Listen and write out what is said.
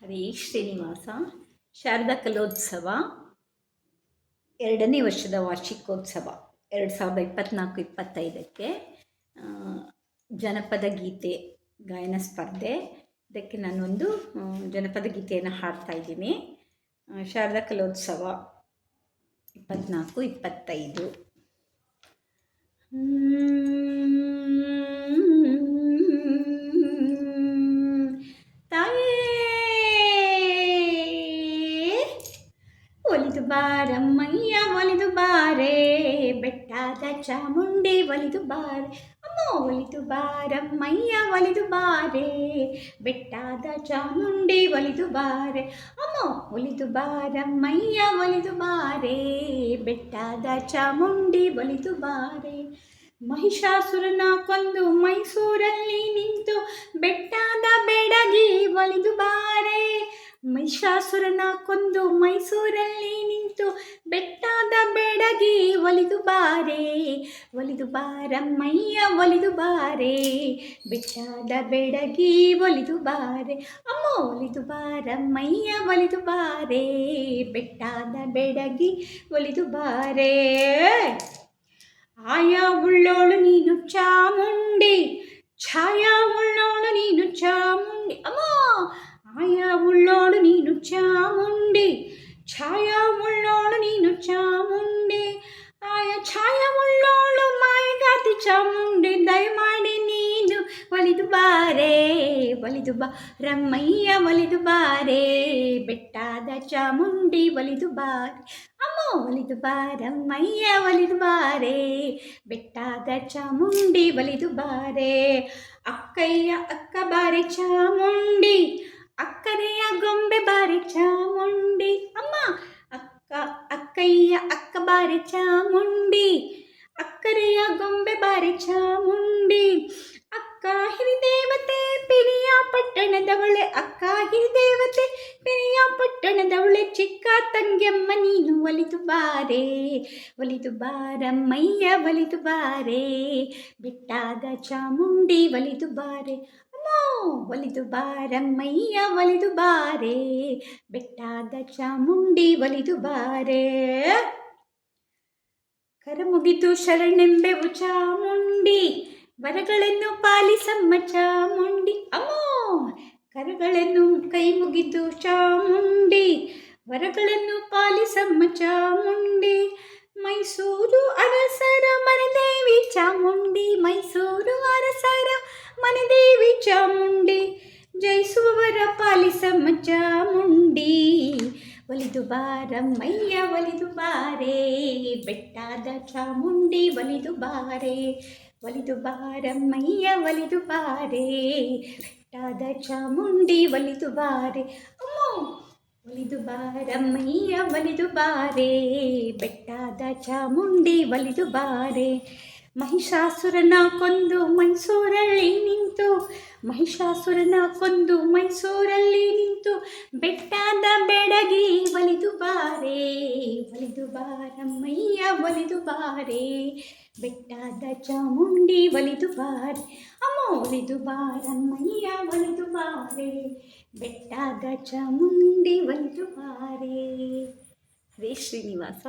ಹರೇ ಶ್ರೀನಿವಾಸ. ಶಾರದಾ ಕಲೋತ್ಸವ. ಎರಡನೇ ವರ್ಷದ ವಾರ್ಷಿಕೋತ್ಸವ. ಎರಡು ಸಾವಿರದ ಇಪ್ಪತ್ನಾಲ್ಕು, ಇಪ್ಪತ್ತೈದಕ್ಕೆ ಜನಪದ ಗೀತೆ ಗಾಯನ ಸ್ಪರ್ಧೆ. ಇದಕ್ಕೆ ನಾನೊಂದು ಜನಪದ ಗೀತೆಯನ್ನು ಹಾಡ್ತಾ ಇದ್ದೀನಿ. ಶಾರದಾ ಕಲೋತ್ಸವ ಇಪ್ಪತ್ತ್ನಾಲ್ಕು ಇಪ್ಪತ್ತೈದು. ತಾಯೇ ಒಲಿದು ಬಾರಮ್ಮಯ್ಯ ಒಲಿದು ಬಾರೆ, ಬೆಟ್ಟದ ಚಾಮುಂಡಿ ಒಲಿದು ಬಾರೆ. ಅಮ್ಮ, ಒಲಿದು ಬಾರಮ್ಮಯ್ಯ ಒಲಿದು ಬಾರೆ, ಬೆಟ್ಟದ ಚಾಮುಂಡಿ ಒಲಿದು ಬಾರೆ. ಅಮ್ಮ, ಒಲಿದು ಬಾರಮ್ಮಯ್ಯ ಒಲಿದು ಬಾರೆ, ಬೆಟ್ಟದ ಚಾಮುಂಡಿ ಒಲಿದು ಬಾರೆ. ಮಹಿಷಾಸುರನ ಕೊಂದು ಮೈಸೂರಲ್ಲಿ ನಿಂತು, ಬೆಟ್ಟದ ಬೆಡಗಿ ಒಲಿದು ಬಾರೆ. ಮಹಿಷಾಸುರನ ಕೊಂದು ಮೈಸೂರಲ್ಲಿ ನಿಂತು ಬೆಟ್ಟಾದ ಬೆಡಗಿ ಒಲಿದು ಬಾರೆ, ಒಲಿದು ಬಾರಮ್ಮಯ್ಯ, ಒಲಿದು ಬಾರೆ. ಬೆಟ್ಟಾದ ಬೆಡಗಿ ಒಲಿದು ಬಾರೆ, ಅಮ್ಮ, ಒಲಿದು ಬಾರಮ್ಮಯ್ಯ, ಒಲಿದು ಬಾರೆ. ಬೆಟ್ಟಾದ ಬೆಡಗಿ ಒಲಿದು ಬಾರೆ. ಆಯಾ ಉಳ್ಳೋಳು ನೀನು ಚಾಮುಂಡಿ, ಛಾಯಾ ಉಳ್ಳೋಳು ನೀನು ಚಾಮುಂಡಿ. ಅಮ್ಮ ಆಯಾ ಉಳ್ಳೋಳು ನೀನು ಚಾಮುಂಡಿ ಛಾಯಾ ಉಳ್ಳೋಳು ನೀನು ಚಾಮುಂಡಿ ಆಯಾ ಛಾಯಾ ಉಳ್ಳೋಳು ಮಾಯಗಾತಿ ಚಾಮುಂಡಿ ದಯಮಾಡಿ ನೀನು ಒಲಿದು ಬಾರೆ ಒಲಿದು ಬಾ ರಮ್ಮಯ್ಯ ಒಲಿದು ಬಾರೆ ಬೆಟ್ಟಾದ ಚಾಮುಂಡಿ ಒಲಿದು ಬಾರೆ ಅಮ್ಮ ಒಲಿದು ಬಾರಮ್ಮಯ್ಯ ಒಲಿದು ಬಾರೆ ಬೆಟ್ಟಾದ ಚಾಮುಂಡಿ ಒಲಿದು ಬಾರೆ ಅಕ್ಕಯ್ಯ ಅಕ್ಕ ಬಾರೆ ಚಾಮುಂಡಿ ಅಕ್ಕರೆಯ ಗೊಂಬೆ ಬಾರಿ ಚಾಮುಂಡಿ. ಅಮ್ಮ, ಅಕ್ಕ, ಅಕ್ಕಯ್ಯ, ಅಕ್ಕ ಬಾರಿ ಚಾಮುಂಡಿ. ಅಕ್ಕರೆಯ ಗೊಂಬೆ ಬಾರಿ ಚಾಮುಂಡಿ. ಅಕ್ಕ ಹಿರಿದೇವತೆ, ಪಿರಿಯ ಪಟ್ಟಣದವಳೆ ಅಕ್ಕ ಹಿರಿದೇವತೆ, ಪಿರಿಯ ಪಟ್ಟಣದವಳೆ ಚಿಕ್ಕ ತಂಗಿಯಮ್ಮ, ನೀನು ಒಲಿದು ಬಾರೆ, ಒಲಿದು ಬಾರಮ್ಮಯ್ಯ, ಒಲಿದು ಬಾರೆ. ಬಿಟ್ಟಾದ ಚಾಮುಂಡಿ ಒಲಿದು ಬಾರೆ. ಒಲಿದು ಬಾರಮ್ಮಯ್ಯ, ಒಲಿದು ಬಾರೆ. ಬೆಟ್ಟಾದ ಚಾಮುಂಡಿ, ಒಲಿದು ಬಾರೆ. ಕರಮುಗಿದು ಶರಣೆಂಬೆವು ಚಾಮುಂಡಿ, ವರಗಳನ್ನು ಪಾಲಿಸಮ್ಮ ಚಾಮುಂಡಿ. ಅಮ್ಮೋ! ಕರಗಳನ್ನು ಕೈ ಮುಗಿದು ಚಾಮುಂಡಿ, ವರಗಳನ್ನು ಪಾಲಿಸಮ್ಮ ಚಾಮುಂಡಿ. ಮೈಸೂರು ಅರಸರ ಮರದೇವಿ ಚಾಮುಂಡಿ, ಮೈಸೂರು ಮನೆದೇವಿ ಚಾಮುಂಡಿ, ಜಯಿಸುವವರ ಪಾಲಿಸಮ್ಮ ಚಾಮುಂಡಿ ಒಲಿದು ಬಾರಮ್ಮಯ್ಯ, ಒಲಿದು ಬಾರೆ, ಬೆಟ್ಟಾದ ಚಾಮುಂಡಿ, ಒಲಿದು ಬಾರೆ, ಒಲಿದು ಬಾರಮ್ಮಯ್ಯ, ಒಲಿದು ಬಾರೆ, ಬೆಟ್ಟಾದ ಚಾಮುಂಡಿ, ಒಲಿದು ಬಾರೆ. ಅಮ್ಮೋ, ಒಲಿದು ಬಾರಮ್ಮಯ್ಯ, ಒಲಿದು ಬಾರೆ, ಬೆಟ್ಟಾದ ಚಾಮುಂಡಿ, ಒಲಿದು ಬಾರೆ. ಮಹಿಷಾಸುರನ ಕೊಂದು ಮೈಸೂರಲ್ಲಿ ನಿಂತು, ಮಹಿಷಾಸುರನ ಕೊಂದು ಮೈಸೂರಲ್ಲಿ ನಿಂತು, ಬೆಟ್ಟದ ಬೆಡಗಿ ಒಲಿದು ಬಾರೆ, ಒಲಿದು ಬಾರಮ್ಮಯ್ಯ, ಒಲಿದು ಬಾರೆ, ಬೆಟ್ಟದ ಚಾಮುಂಡಿ ಒಲಿದು ಬಾರೆ, ಅಮ್ಮ, ಒಲಿದು ಬಾರಮ್ಮಯ್ಯ, ಒಲಿದು ಬಾರೆ, ಬೆಟ್ಟದ ಚಾಮುಂಡಿ ಒಲಿದು ಬಾರೆ. ಶ್ರೀನಿವಾಸ.